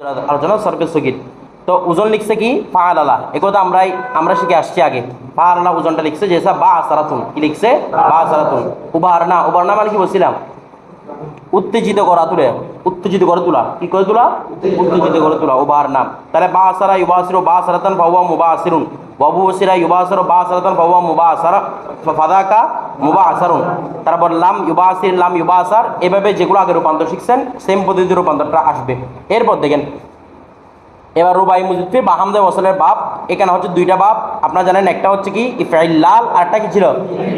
আলোচনা সর্বে সগির তো ওজন লিখছে কি? ফাল আলা একথা আমরাই আমরা শিখে আসছি আগে। ফা আলা ওজনটা লিখছে যেসা বা আসারাতুন। কি লিখছে? বা আসারাতুন। উবারনা উবারনা মানে কি বলছিলাম? উত্তেজিত করা তুলে, উত্তেজিত করে তোলা। কি করে তোলা? উত্তেজিত করে তোলা ওবার নাম। তাহলে বা আসারা ইউবাসিরু বা আসারাতান ফাওয়া মুবাসিরুন। বাবু ওসিরা আসর বা আসারাতান মুবা আসারা ফাদাকা মুবা আসারুন তারপর লাম ইউবা আসির লাম ইউবা আসার এভাবে যেগুলো আগে রূপান্তর শিখছেন সেম পদ্ধতিতে রূপান্তরটা আসবে। এরপর দেখেন এবার রুবাই মুজিদ্দির বা হামদে ওসলের বাপ, এখানে হচ্ছে দুইটা বাপ। আপনারা জানেন, একটা হচ্ছে কি ইফাইল্লাল আর একটা কি ছিল?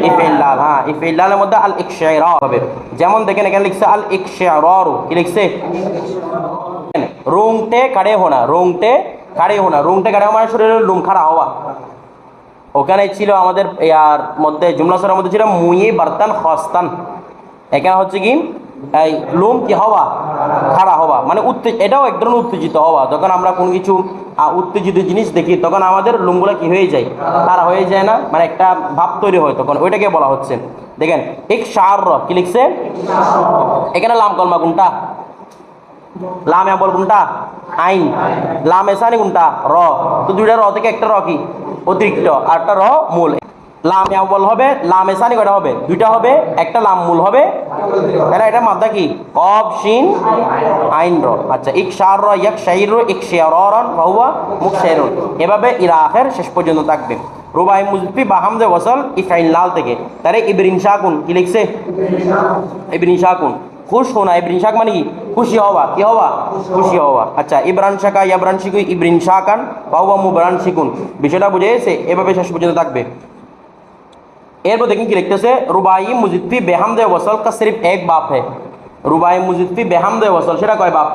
ইফাইল্লাল হ্যাঁ ইফাইল্লালের মধ্যে আল ইকশের হবে। যেমন দেখেন, এখানে লিখছে আল ইকশের কি লিখছে? রুংটে কাড়ে হোনা, রুংটে কাড়ে হোনা। রুংটে কাড়ে মানে শরীরের লুম খাড়া হওয়া। ওখানে ছিল আমাদের ইয়ার মধ্যে জুমলাসরের মধ্যে ছিল মুই বার্তান হস্তান এখানে হচ্ছে কি, এই লোম কি হওয়া? খাড়া হওয়া মানে উত্তে, এটাও এক ধরনের উত্তেজিত হওয়া। যখন আমরা কোনো কিছু উত্তেজিত জিনিস দেখি, তখন আমাদের লোমগুলো কি হয়ে যায়? তারা হয়ে যায় না মানে একটা ভাব তৈরি হয় তখন। ওইটাকে বলা হচ্ছে। দেখেন এক সার কি লিখছে? এখানে লাম কলমা কোনটা? লাম বল কোনটা? আইন। লাম এসানি কোনটা? র। তো দুইটা র থেকে একটা র কি? অতিরিক্ত। আর একটা র মূল। লাম বল হবে, লাম এসানি কয়টা হবে? দুইটা হবে, একটা লাম মূল হবে। তাহলে এটা মাদ্দা কি? কব শিন, আইন র। আচ্ছা ইক শার র ইক শাহির র ইক শেয়ারন বাহুয়া মুখ শেরন এভাবে ইরা আখের শেষ পর্যন্ত থাকবে। রুবাই মুজফি বা হামজে ওয়াসল ইফাইন লাল থেকে। তাহলে ইবরিন শাকুন, কি লিখছে? ইবরিন শাকুন। খুশ হোনা ইবরিন শাক মানে কি? খুশি হওয়া। কি হওয়া? খুশি হওয়া। আচ্ছা ইবরান শাকা ইয়াবরান শিকুই, ইবরিন শাকান বাহুয়া মুবরান শিকুন। বিষয়টা বুঝে এসে এভাবে শেষ পর্যন্ত থাকবে। এরপর দেখেন কি লিখতেছে রুবাই মুজিদফি বেহামদে ওয়াসল কা সিরিফ এক বাপ হে। রুবাই মুজিদফি বেহামদে ওসল সেটা কয় বাপ?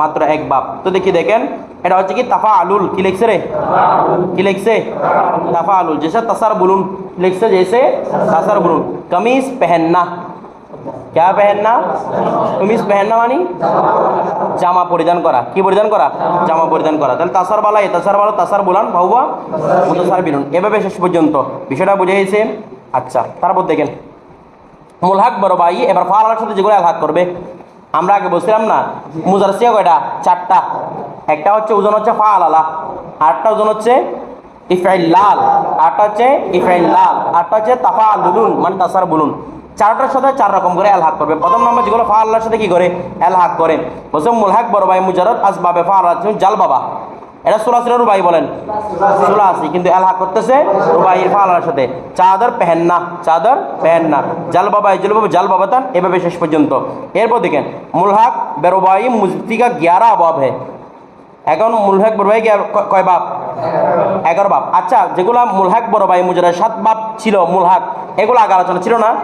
মাত্র এক বাপ। তো দেখি দেখেন, এটা হচ্ছে কি তাফা আলুল কি লিখছে রে? কি লিখছে? তাফা আলুল জেসে তাসার বলুন, লিখছে জেসে তাসার বলুন। কমিজ পেহেন্না ক্যা পেহেননা তুমিস পেহেননা মানে জামা পরিধান করা কি পরিধান করা জামা পরিধান করা তাহলে তাসার বালা এ, তাসার বালা, তাসার বলান ভাউবা মুতাসার বিলুন এভাবে শেষ পর্যন্ত। বিষয়টা বুঝে গেছে? আচ্ছা তারপর দেখেন। মোলহাক বড় ভাই, এবার ফারার সাথে যেগুলো আঘাত করবে। আমরা আগে বলছিলাম না, মুজারসিয়া কয়টা? চারটা। একটা হচ্ছে ওজন হচ্ছে ফা আলালা আটটা ওজন হচ্ছে ইফাইল লাল আটটা হচ্ছে ইফাইল লাল আটটা হচ্ছে তাফা দুলুন মানে তাসার বলুন। চারটার সাথে চার রকম করে এলহাক করবে। প্রথম নম্বর যেগুলো ফা আল্লাহর সাথে কি করে? এলহাক করে। বলছে মুলহাক বড় ভাই মুজারত আসবাবে ফা আল্লাহ জাল বাবা। এটা সুরাসিরা রুবাই বলেন। সুরাসি, কিন্তু এলহাক করতেছে রুবাইয়ের ফা আল্লাহর সাথে। চাদর পেহেন্না চাদর পেহেন্না। জাল বাবা জল বাবা, জাল এভাবে শেষ পর্যন্ত। এরপর দেখেন মুলহাক বেরোবাই মুজফিকা গ্যারা আবাব হে। এখন মুলহাক বড় ভাই কয় বাপ? এগারো বাপ। আচ্ছা যেগুলা মুলহাক বড় ভাই সাত বাপ ছিল মুলহাক এগুলো আগে আলোচনা ছিল না।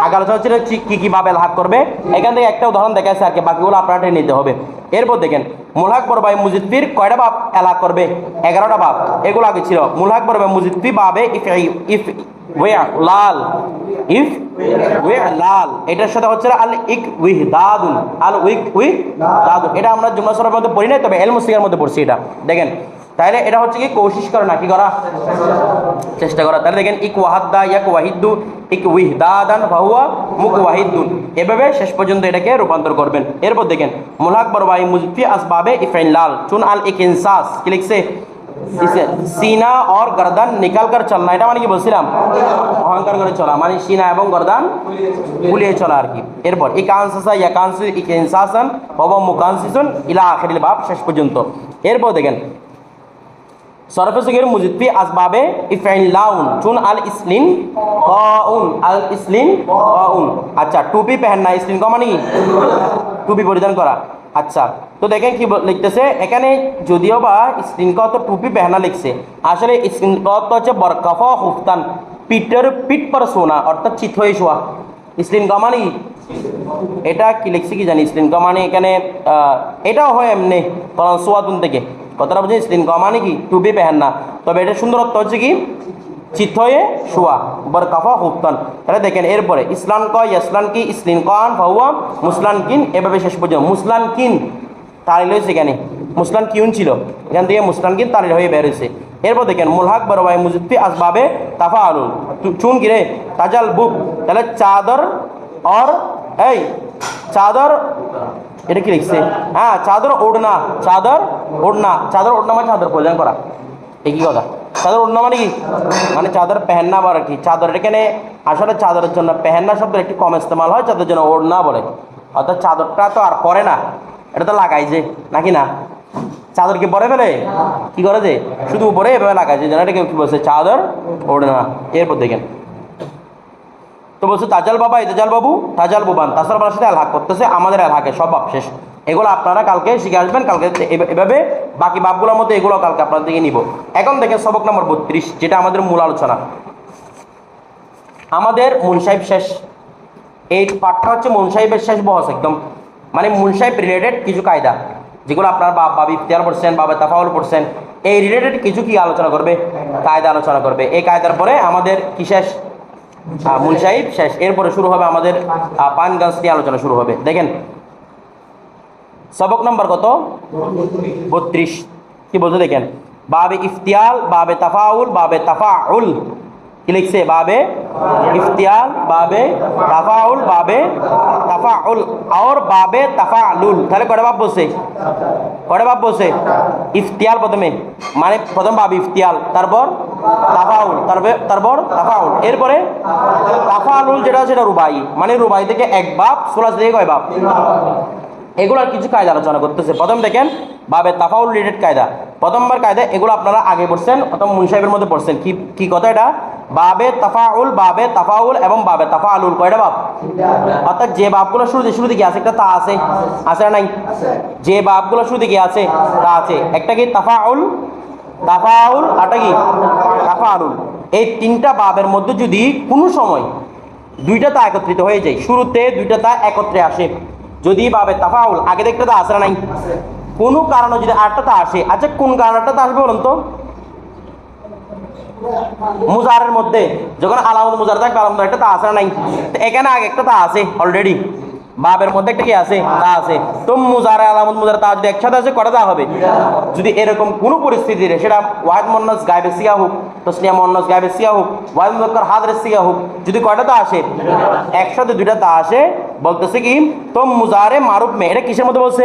আগে আলোচনা ছিল কি- কি কি বাপ করবে। এখান থেকে একটা উদাহরণ দেখাচ্ছে আর কি, বাকিগুলো আপনারা নিতে হবে। এরপর দেখেন মুলহাক বড় ভাই মুজিদ্দির কয়টা বাপ এলহাক করবে? এগারোটা বাপ। এগুলো আগে ছিল। মুলহাক বড় ভাই মুজিদ্দি বাবে ইফ ইফ লাল। ইফ লাল। এটার সাথে হচ্ছে আল ইক উইহ দাদুন। আল উইক উইহ দাদুন। এটা আমরা জুমলা মধ্যে পড়ি নাই, তবে এল মুসিকার মধ্যে পড়ছি এটা। দেখেন তাহলে এটা হচ্ছে কি কোশিশ করা না কি করা? চেষ্টা করা। তাহলে দেখেন ইক ওয়াহাদ্দা ইয়াক ওয়াহিদ্দু ইক ওয়াহিদাদান ভাহুয়া মুক ওয়াহিদ্দুন এভাবে শেষ পর্যন্ত এটাকে রূপান্তর করবেন। এরপর দেখেন মুলাক বরবাই মুজফি আসবাবে ইফাইন লাল চুন আল ইক ইনসাস কি লিখছে? সিনা অর গর্দান নিকাল কর চলনা, এটা মানে কি বলছিলাম? অহংকার করে চলা মানে সিনা এবং গর্দান গুলিয়ে চলা আর কি। এরপর ইকাংশা ইয়াকাংশ ইক ইনসাসন হব মুকাংশিসন ইলা আখরিল বাপ শেষ পর্যন্ত। এরপর দেখেন সরফে সগির মুজিদ্দি আসবাবে ইফাইন লাউন, চুন আল ইসলিন কাউন আল ইসলিন কাউন আচ্ছা টুপি পেহেননা ইসলিন কা মানে? টুপি পরিধান করা। আচ্ছা তো দেখেন কি লিখতেছে, এখানে যদিও বা স্ক্রিন তো টুপি পেহনা লিখছে, আসলে স্ক্রিন তো হচ্ছে বরকাফা হুফতান, পিঠের পিট পর শোনা অর্থাৎ চিত হয়ে শোয়া। স্ক্রিন মানে? এটা কি লিখছে কি জানি? স্ক্রিন মানে এখানে এটাও হয় এমনি কারণ সোয়াতুন থেকে। কথাটা বুঝি স্ক্রিন ক মানে কি? টুপি পেহেন না তবে এটা সুন্দরত্ব হচ্ছে কি? চিত হয়ে শোয়া বরকাফা হুফতান। তাহলে দেখেন, এরপরে, ইসলাম ক ইসলাম কি? ইসলিন কান, ফাহুয়া মুসলান কিন। এভাবে শেষ পর্যন্ত। মুসলান কিন? তালিল হয়েছে এখানে মুসলান কিউন ছিল? এখান থেকে মুসলান কিন তালিল হয়ে বের হয়েছে। এরপর দেখেন, মুলহাক বরবাই মুজিদ্দি আসবাবে তাফা আলুন চুন কিরে তাজাল বুক। তাহলে চাদর और এই, চাদর এটা কি লিখছে? হ্যাঁ চাদর ওড়না চাদর ওড়না চাদর ওড়না মানে চাদর পরিধান করা। একই কথা? চাদর ওড়না মানে কি? মানে চাদর পেহেন্না বলে কি? চাদর এখানে আসলে চাদরের জন্য পেহেন্না শব্দের একটি কম ইস্তেমাল হয়, চাদরের জন্য ওড়না বলে। অর্থাৎ চাদরটা তো আর পরে না। এটা তো লাগাই যে, নাকি না? চাদর কি পরে ফেলে? কি করে যে? শুধু উপরে এভাবে লাগাই যে, যেন এটাকে কি বলছে? চাদর ওড়না। এরপর দেখেন। তো বলছে, তাজাল বাবা ইতাজাল বাবু, তাজাল বুবান তাসার বাবার সাথে আলহাক করতেছে, আমাদের আলহাকে, সব বাপ শেষ। এগুলো আপনারা কালকে শিখে আসবেন, কালকে এভাবে বাকি বাপগুলোর মধ্যে এগুলো কালকে আপনার দিকে নিব। এখন দেখেন সবক নম্বর বত্রিশ, যেটা আমাদের মূল আলোচনা। আমাদের মুনসাহিব শেষ। এই পাঠটা হচ্ছে মুনসাহিবের শেষ বহস একদম। মানে মুনসাহিব রিলেটেড কিছু কায়দা, যেগুলো আপনার বাপ বাবি ইফতিয়ার পড়ছেন বাবা তাফাউল পড়ছেন, এই রিলেটেড কিছু কি আলোচনা করবে? কায়দা আলোচনা করবে। এই কায়দার পরে আমাদের কি শেষ? সাহিব, শেষ। এরপরে শুরু হবে আমাদের পান গাছ নিয়ে আলোচনা শুরু হবে। দেখেন, সবক নাম্বার কত? বত্রিশ। কি বলতে দেখেন? বাবে ইফতিয়াল, বাবে তাফাউল বাবে তাফাউল। কি লিখছে বাবে ইফতিয়াল, বাবে তাফাউল বাবে তাফাউল আর বাবে তাফালুল। তাহলে কটা বাপ বসে কটা বাপ বসে ইফতিয়াল প্রথমে। মানে প্রথম বাব ইফতিয়াল, তারপর তাফাউল, তারপরে তারপর তাফাউল। এরপরে তাফালুল যেটা সেটা রুবাই। মানে রুবাই থেকে এক বাপ, সোলাস থেকে কয় বাপ? এগুলোর কিছু কায়দা আলোচনা করতেছে। প্রথম দেখেন, বাবে তাফাউল রিলেটেড কায়দা। প্রথমবার কায়দা, এগুলো আপনারা আগে পড়ছেন, অথবা মুনসাহেবের মধ্যে পড়ছেন। কি কি কথা এটা? বাবে তাফাউল বাবে তাফাউল এবং বাবে তাফাউল কয়টা বাপ? অর্থাৎ যে বাপগুলো শুরুতে শুরুতে কি আছে? একটা তা আছে। আছে না নাই? যে বাপগুলো শুরুতে কি আছে? তা আছে। একটা কি? তাফাউল তাফাউল আরটা কি? তাফাউল এই তিনটা বাবের মধ্যে যদি কোনো সময় দুইটা তা একত্রিত হয়ে যায়, শুরুতে দুইটা তা একত্রে আসে। যদি বাবে তাফাউল আগে দেখতে তা আসে না নাই? কোনো কারণে যদি আটটা তা আসে আচ্ছা কোন কারণটা তা আসবে বলুন তো? মুজারের মধ্যে যখন আলামত মুজার থাকবে আলামত একটা তা না নাই? তো এখানে আগে একটা তা আছে অলরেডি বাবের মধ্যে একটা কি আছে তা আছে তো মুজারে আলামত মুজার তা যদি একসাথে আছে কটা তা হবে? যদি এরকম কোনো পরিস্থিতিতে সেটা ওয়াহিদ মন্নাস গায়েবের সিয়া হোক তসনিয়া মন্নাস গায়েবের সিয়া হোক ওয়াহিদ মুজাক্কর হাদরের সিয়া হোক যদি কয়টা তা আসে। একসাথে দুইটা তা আসে বলতেছে কি তো মুজারে মারুফ মে এটা কিসের মধ্যে বলছে?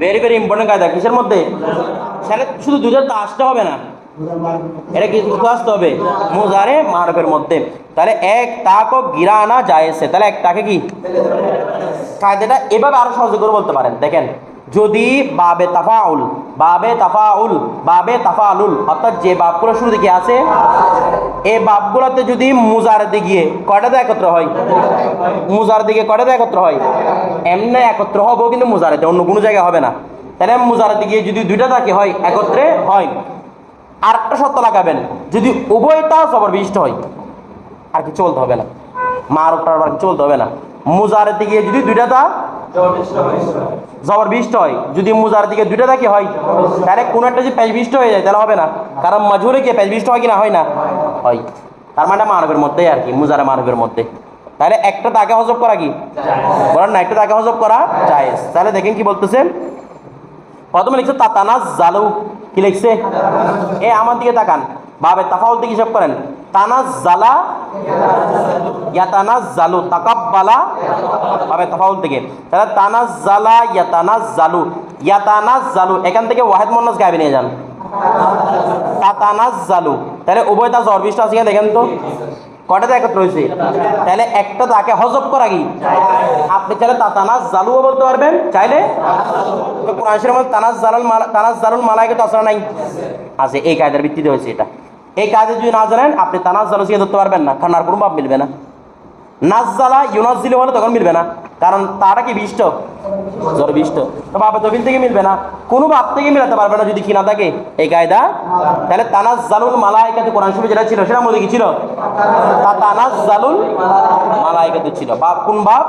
ভেরি ভেরি ইম্পর্টেন্ট কায়দা, কিসের মধ্যে? সেটা শুধু দুজন তো আসতে হবে না। এটা কি আসতে হবে? মুজারে মারুফের মধ্যে। তাহলে এক তাকও গিরানা যায়ছে তাহলে এক তাকে কি? কায়দাটা এভাবে আরও সহজ করে বলতে পারেন। দেখেন যদি বাবে তাফাউল বাবে তাফাউল, বাবে তাফালুল, অর্থাৎ যে বাপগুলো শুরু দিকে আছে এই বাপগুলোতে যদি মুজার দিকে কয়টাতে একত্র হয়? মুজার দিকে কয়টাতে একত্র হয়? এমনি একত্র হব, কিন্তু মুজারেতে অন্য কোনো জায়গায় হবে না। তাহলে মুজারের দিকে যদি দুইটা থাকে হয়, একত্রে হয়। আরেকটা শর্ত লাগাবেন, যদি উভয়টা সবার বিশিষ্ট হয়, আর কি চলতে হবে না। মার উপর আর কি চলতে হবে না। মুজারের দিকে যদি দুইটা তা জবর বিষ্ট হয়। যদি মুজার দিকে দুইটা থাকি হয়, তাহলে কোনো একটা যদি প্যাচ বিষ্ট হয়ে যায়, তাহলে হবে না। কারণ মাজুরে কি প্যাচ বিষ্ট হয় কি না, হয় না। হয়। তার মানে মানবের মধ্যে আর কি, মুজারে মানবের মধ্যে। তাহলে একটা তাকে হজব করা কি? বলেন না, একটা তাকে হজব করা যায় তাহলে দেখেন কি বলতেছে? প্রথমে লিখছে তাতানা জালু কি লিখছে? এ আমার দিকে তাকান। বাবে তাফাউল দিকে হিসাব করেন। তাহলে এখান থেকে ওয়াহেদ মন্নাস গায়ে নিয়ে যান। তাহলে উভয় তা জরবিষ্ট আছে দেখেন তো? কটাতে একত্র হয়েছে? তাহলে একটা তাকে হজব করা কি? আপনি চাইলে তাতানাজ জালুও বলতে পারবেন, চাইলে? তানাজ জালাল তানাজ জালুল মালাইকে তো নাই। আছে, এই কায়দার ভিত্তিতে হয়েছে এটা। এই কায়দা যদি না জানেন, আপনি তানাজ জালু শিখে ধরতে পারবেন না, কারণ আর কোনো ভাব মিলবে না। নাজ্জালা ইউনাজ্জিলি হলে তখন মিলবে না, কারণ তারা কি বিষ্ট? জ্বর বিষ্ট। তো বাবা তবিল থেকে মিলবে না। কোনো বাপ থেকে মিলাতে পারবে না যদি কি না থাকে, এই কায়দা। তাহলে তানাজ জালুল মালাইকাতে কোরআন শরীফে যেটা ছিল সেটা মধ্যে কি ছিল? তানাজ জালুল মালাইকাতে ছিল। বাপ কোন বাপ?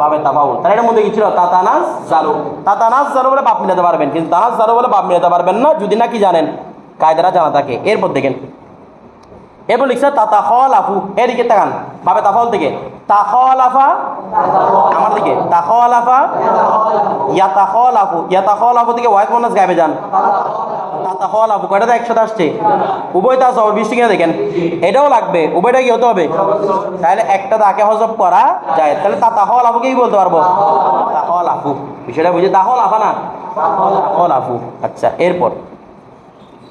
বাবে তাফাউল। তাহলে এটার মধ্যে কি ছিল? তা তানাজ জালু তা তানাজ জালু বলে বাপ মিলাতে পারবেন, কিন্তু তানাজ জালু বলে বাপ মিলাতে পারবেন না, যদি না কি জানেন। কায়দাটা জানা থাকে। এরপর দেখেন। এরপর লিখছে তাতা আফু এদিকে তাকান। ভাবে তাফল থেকে। তাহলাফা আমার দিকে। তাহলাফা ইয়া তাহলাফু ইয়া তাহলাফু থেকে ওয়াইফ মনাস গাইবে যান। তাহলাফু কয়টা তো একসাথে আসছে? উভয়টা আছে বৃষ্টি কিনা দেখেন। এটাও লাগবে। উভয়টা কি হতে হবে? তাহলে একটা তাকে হজব করা যায়। তাহলে তা তাহলাফুকেই বলতে পারব? আফু বিষয়টা বুঝে তাহল আফা না? তাহল আফু আচ্ছা এরপর।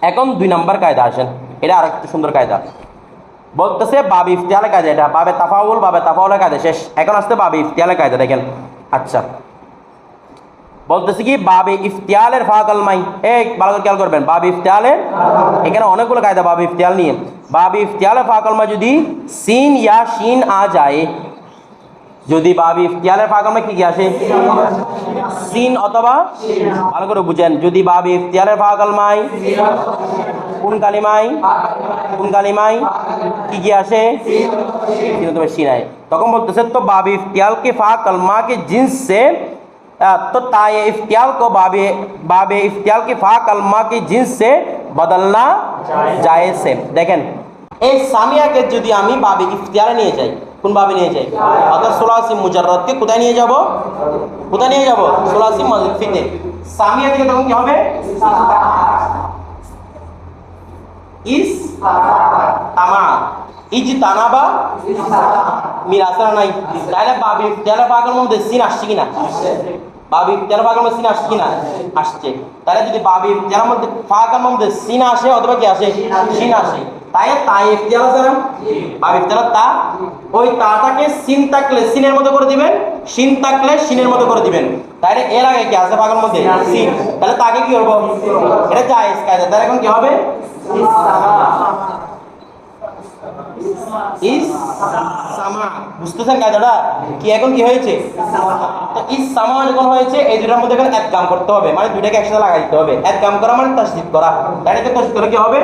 এখন দুই নাম্বার কায়দা, আসেন। এটা আর একটু সুন্দর কায়দা। বলতেছে বাবি ইফতিয়ালের কায়দা, এটা বাবে তাফাউল, বাবে তাফাউলের কায়দা, শেষ। এখন আসতে বাবে ইফতিয়ালের কায়দা, দেখেন। আচ্ছা। বলতেছে কি, বাবে ইফতিয়ালের ফা কালমাই এই, ভালো করে খেয়াল করবেন, বাবে ইফতিয়ালের, এখানে অনেকগুলো কায়দা, বাবে ইফতিয়াল নিয়ে। বাবে ইফতিয়ালের ফা কালমা যদি সিন ইয়া শিন আ যায় যদি বাবে ইফতিয়ালের ফা কালমা কি কি আসে সিন অথবা ভালো করে বুঝেন যদি বাবে ইফতিয়ালের ফা কালমাই কোন কালিমাই কোন কালিমাই কি কি আসে সিন অথবা শিন আয় তখন বলতেছে তো বাবে ইফতিয়াল के फा कलमा के जिन्स से अ, तो ताए इफ्तियाल को बाबे बाबे इफ्तियाल के फा कलमा की जिन्स से बदलना जायज है দেখেন এই সামিয়াকে যদি আমি বাবে ইফতিয়ারে নিয়ে যাই কোন বাবে নিয়ে যাই? অর্থাৎ সোলাসি মুজাররদকে কোথায় নিয়ে যাব? কোথায় নিয়ে যাব? সোলাসি মজফিতে সামিয়া থেকে তখন কি হবে? ইস তামা। ইজ তানাবা মিল আছে নাই। তাহলে বাবি তেলা পাগল মধ্যে সিন আসছে কিনা? বাবি তেলা পাগল মধ্যে সিন আসছে কিনা? আসছে। তাহলে যদি বাবি তেলার মধ্যে পাগল মধ্যে সিন আসে অথবা কি আসে? সিন আসে। তাই তাই ইফতিয়ার আছে না? বাবি ইফতিয়ার তা? ওই তাটাকে সিন থাকলে সিনের মতো করে দিবেন সিন থাকলে সিনের মতো করে দিবেন। তাহলে এর আগে কি আছে পাগল মধ্যে? সিন তাহলে তাকে কি করব? এটা জায়েজ কায়দা। তাহলে এখন কি হবে? বুঝতেছেন কি এখন কি হয়েছে? তো ইস সামা যখন হয়েছে? এই দুটার মধ্যে এখন এক কাম করতে হবে। মানে দুইটাকে একসাথে লাগাই দিতে হবে। এক কাম করা মানে তাসদিদ করা। এটাকে তাসদিদ করে কি হবে?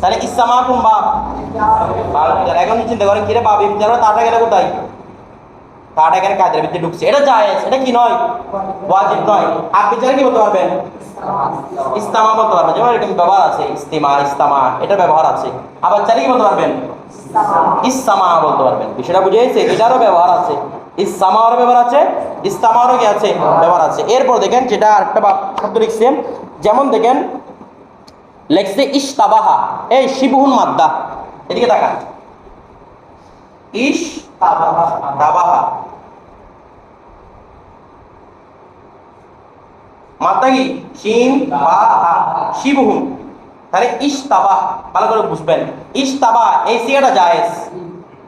তাহলে ইসামা কোন বাপ? এখন চিন্তা করেন কিরে বাপ ইফতার তাটা গেলে কোথায়? তাটা এখানে কাজের ভিতরে ঢুকছে? এটা জায়েজ, এটা কি নয়? ওয়াজিব নয়। আপনি চাইলে কি বলতে পারবেন ইস্তামা বলতে পারবেন যেমন এরকম ব্যবহার আছে, ইস্তিমা ইস্তামা এটা ব্যবহার আছে। আবার চাইলে কি বলতে পারবেন? ইসামা বলতে পারবেন। বিষয়টা বুঝে গেছে এটারও ব্যবহার আছে। ইসামারও ব্যবহার আছে ইস্তামারও কি আছে? ব্যবহার আছে। এরপর দেখেন যেটা আরেকটা শব্দ লিখছে যেমন দেখেন লেখছে ইস্তাবাহা এই শিবহুন মাদ্দা। এদিকে তাকান। ইস তাবাহা। মাত্রা কি? শিবহুম তাহলে ভালো করে বুঝবেন। ইস্তাবা এই সিগাটা জায়েজ।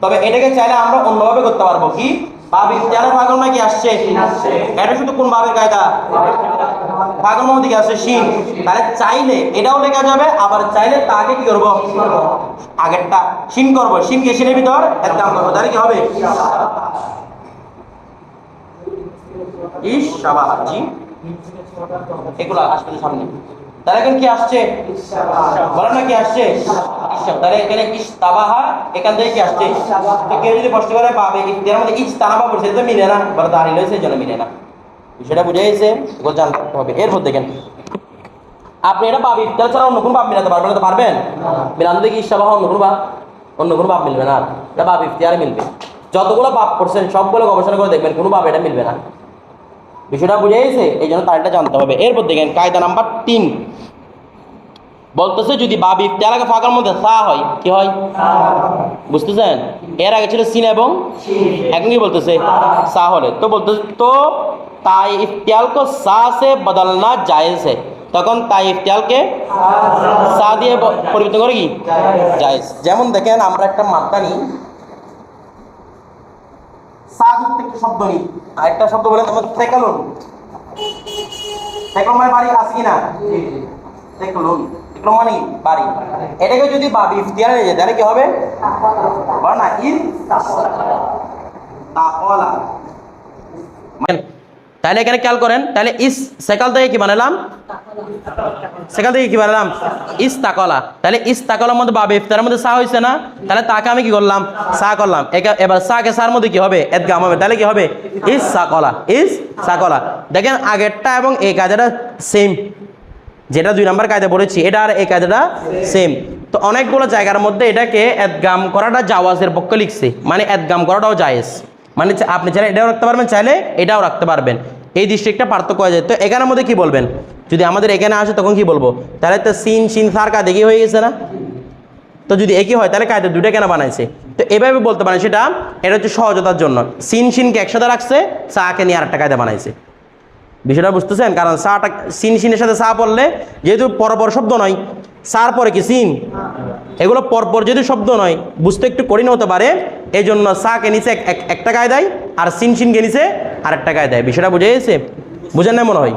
তবে এটাকে চাইলে আমরা অন্যভাবে করতে পারব। কি? বাবি জানা পাগল না কি আসছে। এটা শুধু কোন বাবের কায়দা? আসছে শিন তাহলে চাইলে এটাও লেখা যাবে, আবার চাইলে তাকে কি করব? আগেরটা শিন করব। শিনের ভিতর? একটা করব। তাহলে কি হবে? এগুলো আসবে সামনে। এখন কি আসছে? বলেন না কি আসছে? এখানে ইস্তাবাহা এখান থেকে কি আসছে? কেউ যদি কষ্ট করে পাবে মিলে না। বলে দাঁড়িয়ে রয়েছে জন্য মিলে না। বিষয়টা বুঝে গেছে এগুলো জানতে হবে। এরপর দেখেন আপনি এটা পাবে ইফতিয়ার ছাড়া অন্য কোনো পাপ মিলাতে পারবেন তো পারবেন? মিলান দেখি ইস্তাবাহা অন্য কোনো পাপ অন্য কোনো পাপ মিলবে না। এটা পাপ ইফতিয়ারে মিলবে। যতগুলো পাপ করছেন সবগুলো গবেষণা করে দেখবেন কোনো পাপ এটা মিলবে না। বিষয়টা বুঝে গেছে এই জন্য তার এটা জানতে হবে। এরপর দেখেন কায়দা নাম্বার তিন। বলতেছে যদি বাবি আগে ফাঁকার মধ্যে সা হয় কি হয়? বুঝতেছেন? এর আগে ছিল সিন এবং এখন কি বলতেছে? সা হলে। তো বলতেছে তো তাই ইফতিয়াল কো সা সে বদলনা জায়েজ है তখন তাই ইফতিয়ালকে সা দিয়ে পরিবর্তন করে কি? জায়েজ। যেমন দেখেন আমরা একটা মাত্রা নিই। সা যুক্ত একটা শব্দ নিই। আরেকটা শব্দ বলেন আমার মানে বাড়ি আছে তেকালুন তেকালুন মানে বাড়ি। এটাকে যদি বাবি ইফতিয়ার হয়ে যায় তাহলে কি হবে? বল না ইন তাকওয়ালা তাহলে এখানে খেয়াল করেন, তাহলে ইস সেকাল থেকে কি বানালাম? সেকাল থেকে কি বানালাম? ইস তাকলা। তাহলে ইস তাকলার মধ্যে বাবে ইফতারের মধ্যে সা হয়েছে না? তাহলে তাকে আমি কি করলাম? সা করলাম। এবার সাকে সার মধ্যে কি হবে? এদগাম হবে। তাহলে কি হবে? ইস সাকলা। ইস সাকলা। দেখেন আগেরটা এবং এই কাজটা সেম যেটা দুই নম্বর কায়দা পড়েছি এটা আর এই কায়দাটা সেম তো অনেকগুলো জায়গার মধ্যে এটাকে এদগাম করাটা জাওয়াজের পক্ষে লিখছে। মানে এদগাম করাটাও জায়েজ। মানে আপনি চাইলে এটাও রাখতে পারবেন, চাইলে এটাও রাখতে পারবেন। এই ডিস্ট্রিক্টটা পার্থক্য হয়ে যায়। তো এখানের মধ্যে কি বলবেন? যদি আমাদের এখানে আসে, তখন কি বলব? তাহলে তো সিন সিন সার কা দেখি হয়ে গেছে না? তো যদি একই হয়, তাহলে কায়দা দুটো কেন বানাইছে? তো এভাবে বলতে পারেন, সেটা এটা হচ্ছে সহজতার জন্য। সিন, সিনকে একসাথে রাখছে চাকে নিয়ে আরেকটা কায়দা বানাইছে। বিষয়টা বুঝতেছেন? কারণ সাটা, সিন, সিনের সাথে সা পড়লে যেহেতু পরপর শব্দ নয়, সার পরে কি সিন? এগুলো পরপর যেহেতু শব্দ নয়, বুঝতে একটু কঠিন হতে পারে। এই জন্য সাকে নিচে এক- এক- একটা গায়ে দেয় আর সিন সিনকে নিচে আরেকটা গায়ে দেয়। বিষয়টা বুঝে গেছে? বুঝেন না মনে হয়?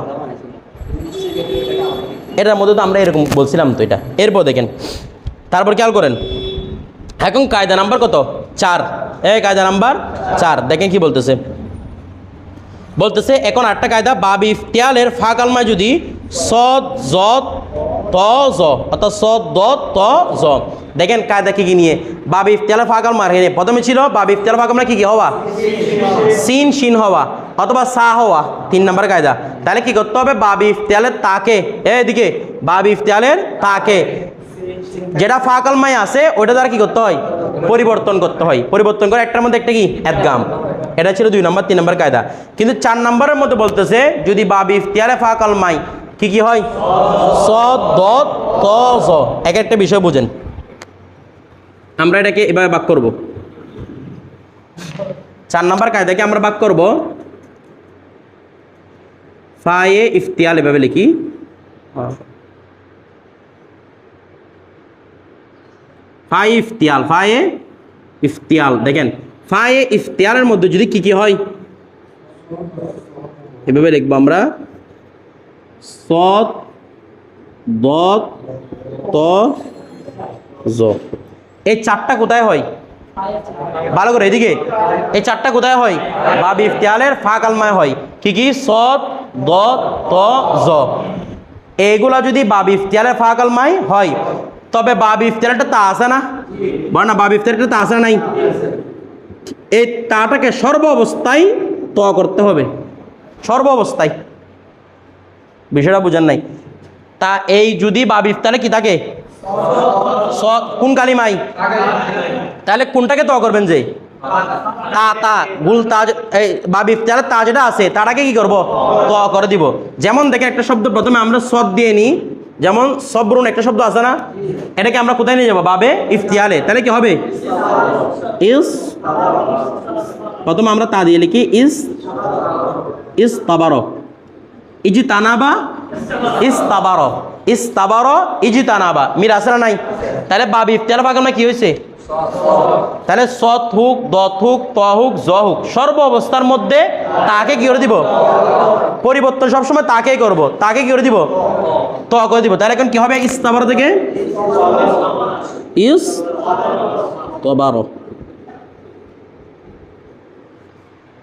এটার মধ্যে তো আমরা এরকম বলছিলাম তো এটা। এরপর দেখেন। তারপর খেয়াল করেন। এখন কায়দা নাম্বার কত? চার। এই কায়দা নাম্বার চার। দেখেন কি বলতেছে। বলতেছে, এখন আটটা কায়দা, বাবি ইফতিয়ালের ফা কালমায় যদি সদ জত ত জ অর্থাৎ দ ত জ দেখেন কায়দা কি কি নিয়ে? বাব ইফতিয়ালের ফা কালমা এখানে প্রথমে ছিল বাব ইফতিয়াল ফা কালমা কি কি হওয়া? সিন শিন হওয়া, অথবা সা হওয়া, তিন নম্বর কায়দা। তাহলে কি করতে হবে? বাব ইফতিয়ালের তাকে এদিকে, বাব ইফতিয়ালের তাকে। যেটা ফাকালমায় আছে ওটা দ্বারা কি করতে হয়? পরিবর্তন করতে হয়। পরিবর্তন করে একটার মধ্যে একটা কি? একগাম এটা ছিল দুই নম্বর, তিন নম্বর কায়দা। কিন্তু চার নম্বরের মধ্যে বলতেছে, যদি বাবি ইফতিয়ারে ফাকালমাই কি কি হয়? স দ ত জ। এক একটা বিষয় বুঝেন। আমরা এটাকে এভাবে বাক করব। চার নম্বর কায়দাকে আমরা বাক করব। ফায়ে ইফতিয়াল এভাবে লিখি। ফায়ে ইফতিয়াল ফায়ে ইফতিয়াল। দেখেন, ফায়ে ইফতিয়ালের মধ্যে যদি কি কি হয়? এভাবে লিখব আমরা। সৎ, দত, ত, জ। এই চারটা কোথায় হয়? ভালো করে এদিকে। এই চারটা কোথায় হয়? বাব ইফতিয়ালের ফা কালমায় হয়। কি কি? সৎ দ ত, জ। এইগুলা যদি বাব ইফতিয়ালের ফা কালমায় হয়, তবে বাব ইফতিয়ালটা তা আছে না? বল না, বাব ইফতিয়ালটা তা না নাই? এই তাটাকে সর্ব অবস্থায় ত করতে হবে। সর্ব অবস্থায় বিষয়টা বুঝেন নাই। তা এই যদি বাব ইফতালে কি থাকে? স- কোন কালিমাই? তাহলে কোনটাকে তো করবেন যে? তা তা গুল তা যে- এই বা বিফতারে তা যেটা আছে তাটাকে কি করব? তো করে দিব। যেমন দেখেন একটা শব্দ প্রথমে আমরা সব দিয়ে নিই। যেমন সবরুন একটা শব্দ আছে না? এটাকে আমরা কোথায় নিয়ে যাব? বাবে ইফতিয়ালে। তাহলে কি হবে? ইস, প্রথমে আমরা তা দিয়ে লিখি, ইস ইস তাবারক। ইজি তানাবা ইস তাবারো ইস তাবারো ইজি তানাবা মির আসে না নাই? তাহলে বাবি ইফতিয়ার বাগান কি হয়েছে তাহলে সৎ হুক, দত হুক, ত হুক, জ হুক, সর্ব অবস্থার মধ্যে তাকে কি করে দিব? পরিবর্তন সবসময় তাকেই করব। তাকে কি করে দিব? ত করে দিব। তাহলে এখন কি হবে ইস্তাবার থেকে? ইস তবারো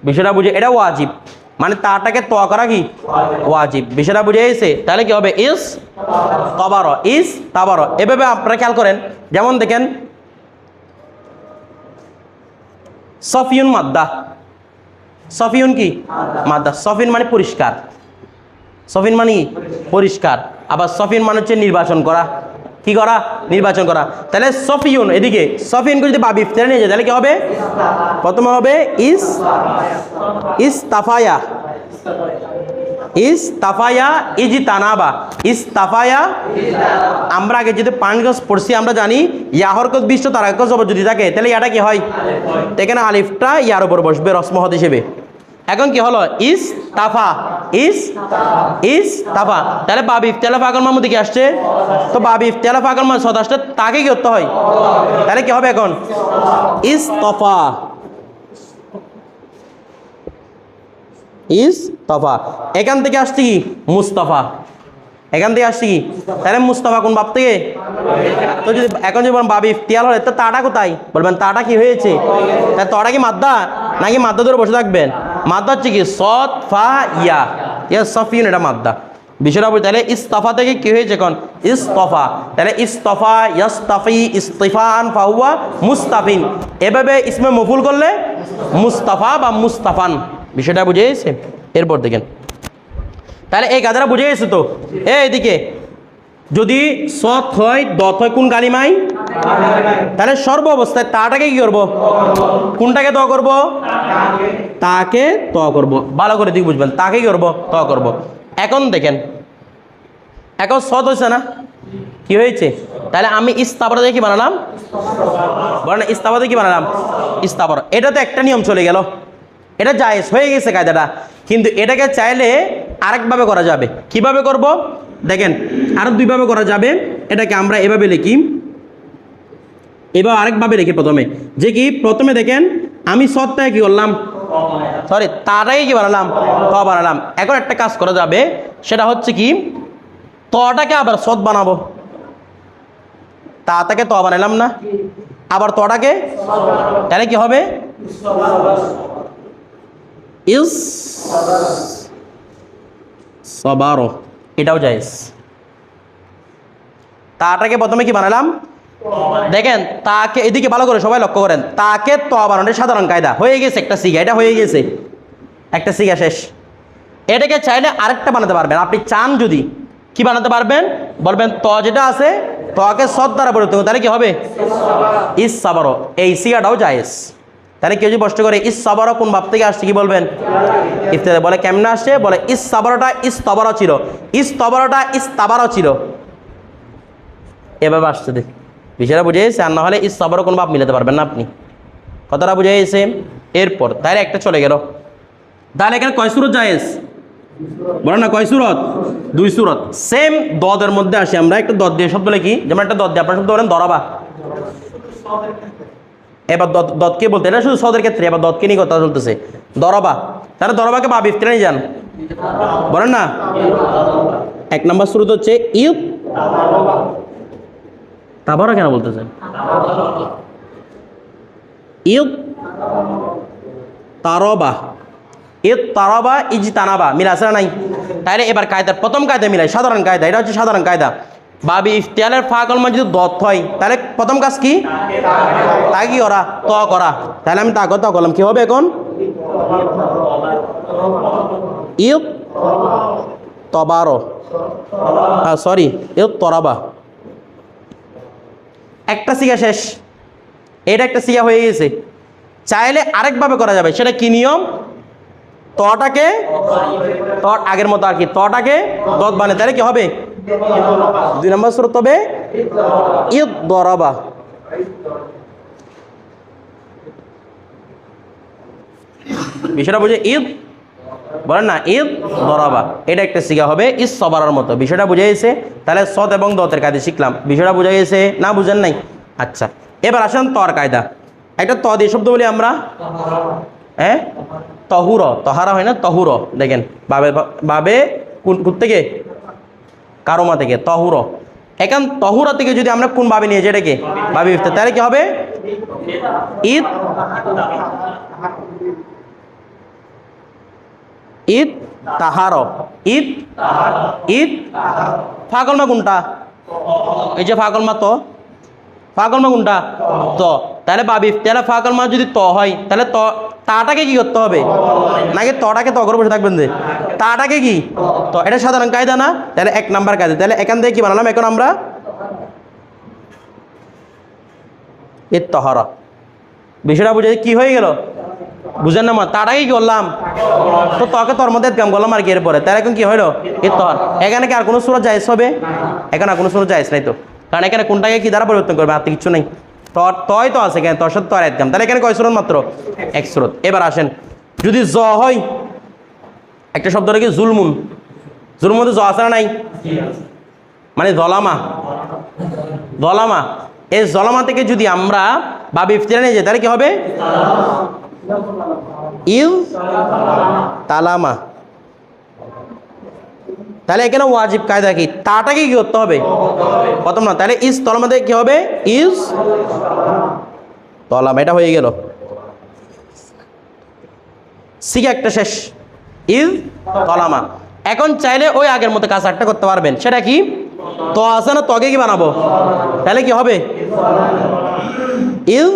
বিষয়টা বুঝে এটা ওয়াজিব। মানে তাটাকে ত করা কি? ওয়াজিব। বিষয়টা বুঝে এসে তাহলে কি হবে? ইস তবারো ইস তাবারো। এভাবে আপনারা খেয়াল করেন। যেমন দেখেন, সফিউন মাদ্দা। সফিউন কি? মাদ্দা। সফিন মানে পরিষ্কার। সফিন মানে পরিষ্কার। আবার সফিন মানে হচ্ছে নির্বাচন করা। কি করা? নির্বাচন করা। তাহলে সফিউন, এদিকে। সফিউনকে যদি বাবি ইফতারে নিয়ে যায়, তাহলে কি হবে? প্রথমে হবে ইস ইস তাফায়া ইস তাফায়া ইজি তানাবা ইস তাফায়া আমরা আগে যদি পাঁচ গজ পড়ছি, আমরা জানি ইয়াহরকত বিষ্ট তার একজ যদি থাকে। তাহলে ইয়াটা কি হয়? এখানে আলিফটা ইয়ার উপর বসবে রসমহত হিসেবে। এখন কি হলো? ইস তাফা ইস ইস তাফা তাহলে বাবি ইফতেলা ফাগলমার মধ্যে কি আসছে। তো বাবি ইফতেলা ফাগলমার সদ আসছে তাকে কি করতে হয়? তাহলে কি হবে এখন? ইস তফা ইস তফা এখান থেকে আসছে কি? মুস্তাফা। এখান থেকে আসছে কি? তাহলে মুস্তাফা কোন বাপ থেকে? তো যদি এখন যদি বলেন বাবি ইফতিয়াল হয়, তো তাটা কোথায়? বলবেন তাটা কি হয়েছে? তা তটা কি মাদ্দা নাকি মাদ্দা ধরে বসে থাকবেন? মাদ্দা হচ্ছে কি, সৎ, ফা, ইয়া। ইয়া সফিউন এটা মাদ্দা। বিষয়টা বলি তাহলে ইস্তফা থেকে কি হয়েছে এখন? ইস্তফা। তাহলে ইস্তফা, ইয়াস্তাফি, ইস্তিফান, ফাহুয়া, মুস্তাফিন। এভাবে ইসমে মফুল করলে মুস্তাফা বা মুস্তাফান। বিষয়টা বুঝে গেছে? এরপর দেখেন। তাহলে এই গাধারা বুঝে গেছে তো? এদিকে যদি সৎ হয়, দত হয় কোন কালিমাই তাহলে সর্ব অবস্থায় তাটাকে কি করব? কোনটাকে ত করব? তাকে ত করব। ভালো করে দিক বুঝবেন। তাকে কি করব? ত করব। এখন দেখেন, এখন সৎ হয়েছে না? কি হয়েছে? তাহলে আমি ইস্তাবর দিয়ে কি বানালাম? বলেন ইস্তাবর দিয়ে কি বানালাম? ইস্তাবর এটা তো একটা নিয়ম চলে গেল। এটা জায়েজ হয়ে গেছে কায়দাটা। কিন্তু এটাকে চাইলে আরেকভাবে করা যাবে। কীভাবে করব? দেখেন, আরও দুইভাবে করা যাবে। এটাকে আমরা এভাবে লিখি। এবার আরেকভাবে লিখি প্রথমে। যে কি? প্রথমে দেখেন, আমি সৎটাকে কি করলাম? সরি তাটাকে কি বানালাম? ত বানালাম। এখন একটা কাজ করা যাবে, সেটা হচ্ছে কি, তটাকে আবার সৎ বানাবো। তাটাকে ত বানালাম না, আবার তটাকে তাহলে কি হবে? ইস সবারো, এটাও জায়েজ। তাটাকে প্রথমে কি বানালাম? দেখেন তাকে এদিকে ভালো করে সবাই লক্ষ্য করেন। তাকে ত বানানোর সাধারণ কায়দা। হয়ে গেছে একটা সিগা এটা হয়ে গেছে। একটা সিগা শেষ। এটাকে চাইলে আরেকটা বানাতে পারবেন। আপনি চান যদি কি বানাতে পারবেন? বলবেন ত যেটা আছে তকে সৎ দ্বারা করুন, তাহলে কি হবে? ইস সাবারো এই সিগাটাও জায়েজ। তাহলে কেউ যদি প্রশ্ন করে ইস সাবারো কোন বাপ থেকে আসছে কি বলবেন? ইফতারে বলে কেমনে আসছে? বলে ইস সাবারোটা ইস তবারও ছিল। ইস তবারোটা ইস তাবারও ছিল। এভাবে আসছে দেখ। বিষয়টা বুঝে গেছে আর না হলে ইস সাবারও কোনো বাপ মিলাতে পারবেন না আপনি। কথাটা বুঝে গেছে এরপর তাহলে একটা চলে গেল। তাহলে এখানে কয় সুরত জায়েজ? বলো না, কয় সুরত? দুই সুরত। সেম দদের মধ্যে আসি আমরা, একটা দদ দিয়ে শব্দ লিখি। যেমন একটা দদ দিয়ে, আপনার শব্দ বলেন দরাবা। এবার দত দতকে বলতে, এটা শুধু সদের ক্ষেত্রে, এবার দতকে নিয়ে কথা চলতেছে। দরবা। তাহলে দরবাকে বা বিফতে নিয়ে যান। বলেন না? এক নম্বর শুরুতে হচ্ছে ইউব তাবারও কেন বলতেছেন? ইউব তারবা। ইউব তারবা ইজ তানাবা মিল আছে নাই? তাইলে এবার কায়দার প্রথম কায়দা মিলাই সাধারণ কায়দা। এটা হচ্ছে সাধারণ কায়দা। বাবি ইফতিয়ালের ফা কলমা যদি দত হয়। তাহলে প্রথম কাজ কি? তা কি করা? ত করা। তাহলে আমি তা ত করলাম। কি হবে এখন? ইউব তবারো। হ্যাঁ সরি ইউব তরাবা। একটা সিগা শেষ। এটা একটা সিগা হয়ে গেছে। চাইলে আরেকভাবে করা যাবে। সেটা কি নিয়ম? তটাকে তট আগের মতো আর কি। তটাকে দত বানে। তাহলে কি হবে? দুই নম্বর স্রোত হবে ঈদ দরাবা। বিষয়টা বুঝে ঈদ বলেন না ঈদ দরাবা। এটা একটা শিখা হবে, ইস সবার মতো। বিষয়টা বুঝে গেছে তাহলে সৎ এবং দতের কায়দা শিখলাম। বিষয়টা বুঝে গেছে না বুঝেন নাই? আচ্ছা এবার আসেন তর কায়দা। একটা ত দিয়ে শব্দ বলি আমরা? হ্যাঁ? তহুর, তহারা হয় না? তহুর, দেখেন। বাবে বাবে কোন থেকে? কারোমা থেকে, তহুর। এখন তহুরা থেকে যদি আমরা কোন ভাবে নিয়ে এটাকে ইফতার। তাহলে কি হবে? ঈদ ঈদ তাহার ঈদ ঈদ ফাগলমা কোনটা এই যে ফাগল ফাগলমা তো। ফাগলমা কোনটা তো। তাহলে ভাবি, তাহলে ফাগলমা যদি ত হয়, তাহলে ত, তাটাকে কি করতে হবে? নাকি তটাকে ত করে বসে থাকবেন যে? তাটাকে কি? তো। এটা সাধারণ কায়দা না? তাহলে এক নাম্বার কায়দা। তাহলে এখান থেকে কি বানালাম? এখন আমরা ঈদ তহরা বিষয়টা বুঝে কি হয়ে গেল? বুঝেন না মা তাটাকে কি করলাম? তো তোকে তোর মধ্যে কাম করলাম আর কি এরপরে তার এখন কি হলো এ তহর এখানে কি আর কোনো সুরত জায়জ হবে? এখানে আর কোনো সুরত জায়জ নাই তো। কারণ এখানে কোনটাকে কি দ্বারা পরিবর্তন করবে? আর কিছু নেই। তর তয় তো আছে এখানে, তোর সাথে তর একদম তাহলে এখানে কয় সুরত মাত্র? এক সুরত। এবার আসেন। যদি জ হয়, একটা শব্দ কি জুলমুন। জুলমুন তো জ আছে না নাই? মানে জলামা। জলামা। এই জলামা থেকে যদি আমরা বাবি ইফতিরা নিয়ে যাই, তাহলে কি হবে? ইউ তালামা। তাহলে এখানে ওয়াজিব কায়দা কি? তাটাকে কি করতে হবে? প্রথম না, তাহলে ইস তলামাতে কি হবে? ইজ তলামা, এটা হয়ে গেল। সিগা একটা শেষ। ইজ তলামা। এখন চাইলে ওই আগের মতো কাজ একটা করতে পারবেন। সেটা কি? তো আছে না তকে কি বানাবো? তাহলে কি হবে? ইজ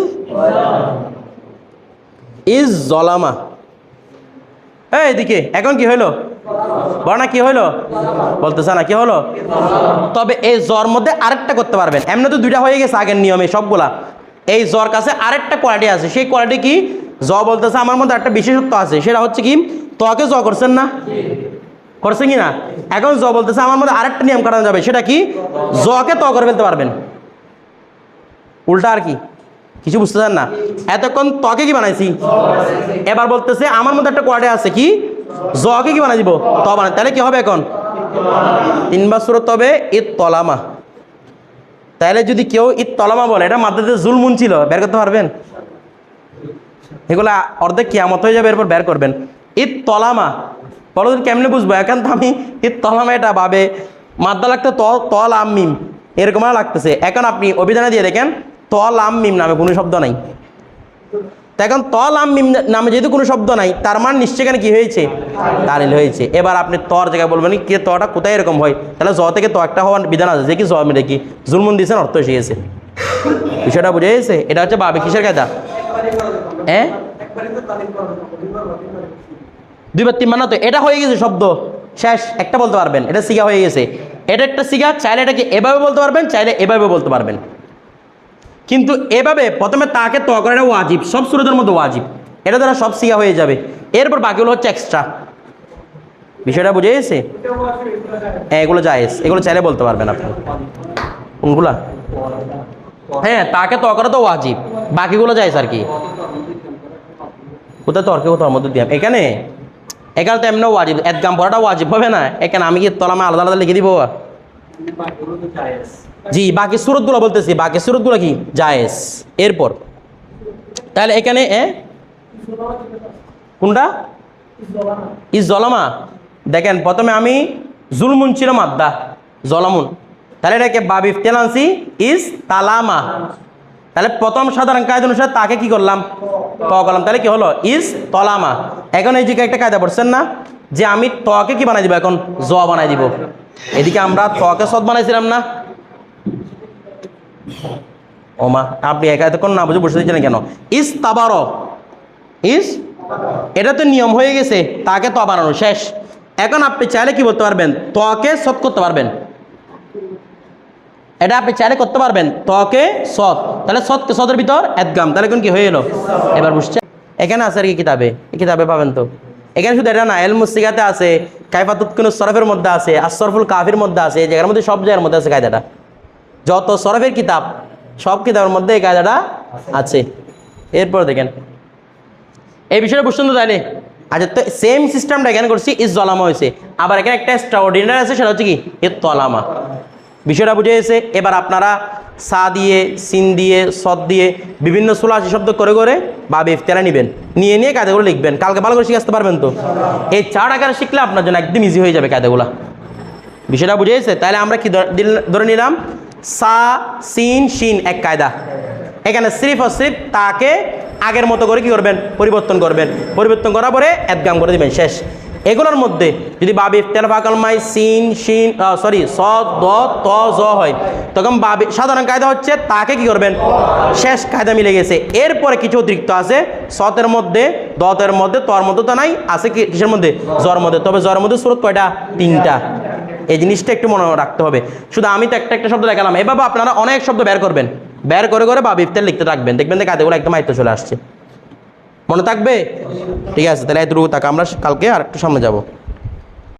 ইজ জলামা। এই এদিকে, এখন কি হইল? বর্ণা, কি হইল? বলতেছে না, কি হলো তবে এই জ্বর মধ্যে আরেকটা করতে পারবেন। এমনি তো দুইটা হয়ে গেছে আগের নিয়মে সবগুলা। এই জ্বর কাছে আরেকটা কোয়ালিটি আছে। সেই কোয়ালিটি কি? জ বলতেছে আমার মধ্যে একটা বিশেষত্ব আছে। সেটা হচ্ছে কি? তোকে জ করছেন না? করছেন কি না? এখন জ বলতেছে আমার মধ্যে আরেকটা নিয়ম করানো যাবে। সেটা কি? জকে ত করে ফেলতে পারবেন। উল্টা আর কি? কিছু বুঝতেছেন না? এতক্ষণ তকে কি বানাইছি? এবার বলতেছে, আমার মধ্যে একটা কোয়ার্ডে আছে কি? জকে কি বানাই দিব? ত বানাই। তাহলে কি হবে এখন? তিনবার সুরত তবে ঈদ তলামা তাহলে যদি কেউ ঈদ তলামা বলে, এটা মাদ্রাতে জুলমুন ছিল, বের করতে পারবেন? এগুলা অর্ধেক কিয়ামত হয়ে যাবে, এরপর বের করবেন। ঈদ তলামা বলো কেমনে বুঝব? এখন তো আমি ঈদ তলামা এটা ভাবে। মাদ্দা লাগতে তল আম মিম। এরকম লাগতেছে। এখন আপনি অভিধানে দিয়ে দেখেন। তল আম মিম নামে কোনো শব্দ নাই। তো এখন তল আম মিম নামে যেহেতু কোনো শব্দ নাই, তার মান নিশ্চয় এখানে কি হয়েছে? তারিল হয়েছে। এবার আপনি তর জায়গায় বলবেন কে তটা কোথায় এরকম হয়? তাহলে জ থেকে ত একটা হওয়ার বিধান আছে যে কি, জ মেরে কি? জুলমুন দিয়েছেন অর্থ গেছে। বিষয়টা বুঝে গেছে? এটা হচ্ছে বাবে কিসের কায়দা? হ্যাঁ দুইবার তিনবার না তো, এটা হয়ে গেছে শব্দ। শেষ, একটা বলতে পারবেন। এটা সিগা হয়ে গেছে। এটা একটা সিগা চাইলে এটাকে এভাবে বলতে পারবেন, চাইলে এভাবে বলতে পারবেন। কিন্তু এভাবে প্রথমে তাকে ত করে এটা ওয়াজিব, সব সুরতের মধ্যে ওয়াজিব। এটা দ্বারা সব সিগা হয়ে যাবে। এরপর বাকিগুলো হচ্ছে এক্সট্রা বিষয়টা বুঝে গেছে? হ্যাঁ এগুলো জায়েজ। এগুলো চাইলে বলতে পারবেন আপনি। কোনগুলা? হ্যাঁ তাকে ত করা তো ওয়াজিব। বাকিগুলো যাইস আর কি। কোথায় তর্কে কোথাও মধ্যে দিয়াম এখানে? এখানে তো এমনি ওয়াজিব। একদম পড়াটা ওয়াজিব হবে না। এখানে আমি কি তলামা আলাদা আলাদা লিখে দিব? জি, বাকি সুরতগুলো বলতেছি। বাকি সুরতগুলো কি? জায়েজ। এরপর, তাহলে এখানে, এ? কোনটা? ইস জলামা। দেখেন, প্রথমে আমি জুলমুন ছিল মাদ্দা, জলামুন। তাহলে এটাকে বাবিফ তেলানসি ইস তালামা। তাহলে প্রথম সাধারণ কায়দা অনুসারে তাকে কি করলাম? ত করলাম। তাহলে কি হলো? ইস তলামা। এখন এই দিকে একটা কায়দা পড়ছেন না যে আমি তকে কি বানাই দিব? এখন জ বানাই দিব। এদিকে আমরা তকে সদ বানাইছিলাম না? ওমা আপনি একা এতক্ষণ না বুঝে বসে দিচ্ছেন কেন? ইস তাবার ইস? এটা তো নিয়ম হয়ে গেছে, তাকে ত বানানো, শেষ। এখন আপনি চাইলে কি বলতে পারবেন? তকে সৎ করতে পারবেন। এটা আপনি চাইলে করতে পারবেন তকে সৎ। তাহলে সৎকে সতের ভিতর একগাম তাহলে কোন কি হয়ে এলো? এবার বুঝছে এখানে আছে আর কি কিতাবে? কিতাবে পাবেন তো। এখানে শুধু এটা না, এল মুসিগাতে আছে কাইফাতুত কোন সরফের মধ্যে আছে আসরফুল কাফির মধ্যে আছে জায়গার মধ্যে সব জায়গার মধ্যে আছে কায়দাটা। যত সরফের কিতাব, সব কিতাবের মধ্যে এই কায়দাটা আছে। এরপর দেখেন, এই বিষয়টা বুঝছেন তো তাইলে আচ্ছা তো সেম সিস্টেমটা এখানে করছি ইস জলামা হয়েছে। আবার এখানে একটা এক্সট্রা অর্ডিনারি আছে, সেটা হচ্ছে কি? এ তলামা। বিষয়টা বুঝে গেছে। এবার আপনারা সা দিয়ে, সিন দিয়ে, সদ দিয়ে, বিভিন্ন সুলাসি শব্দ করে করে বা ইফতেরা নেবেন। নিয়ে নিয়ে কায়দাগুলো লিখবেন। কালকে ভালো করে শিখে আসতে পারবেন তো? এই চার আকারে শিখলে আপনার জন্য একদম ইজি হয়ে যাবে কায়দাগুলো? বিষয়টা বুঝে গেছে তাহলে আমরা কি ধর- নিলাম? সা, সিন শিন এক কায়দা। এখানে সিরিফ ও তাকে আগের মতো করে কি করবেন? পরিবর্তন করবেন। পরিবর্তন করার পরে একগাম করে দিবেন। শেষ। এগুলোর মধ্যে যদি বাবি তেলফাকালমাই সিন, শিন সরি স, দ, ত, জ হয়, তখন বাবে সাধারণ কায়দা হচ্ছে তাকে কি করবেন? শেষ কায়দা মিলে গেছে। এরপরে কিছু অতিরিক্ত আছে। সতের মধ্যে, দতের মধ্যে, তর মধ্যে তো নাই, আছে কিসের মধ্যে? জ্বর মধ্যে। তবে জ্বর মধ্যে স্রোত কয়টা? তিনটা। এই জিনিসটা একটু মনে রাখতে হবে। শুধু আমি তো একটা একটা শব্দ দেখালাম। এভাবে আপনারা অনেক শব্দ বের করবেন। বের করে করে বা বিফতের লিখতে থাকবেন। দেখবেন যে কাদেগুলো একদম আয়ত্ত চলে আসছে। মনে থাকবে? ঠিক আছে তাহলে এতটুকু থাকা আমরা কালকে আর একটু সামনে যাব।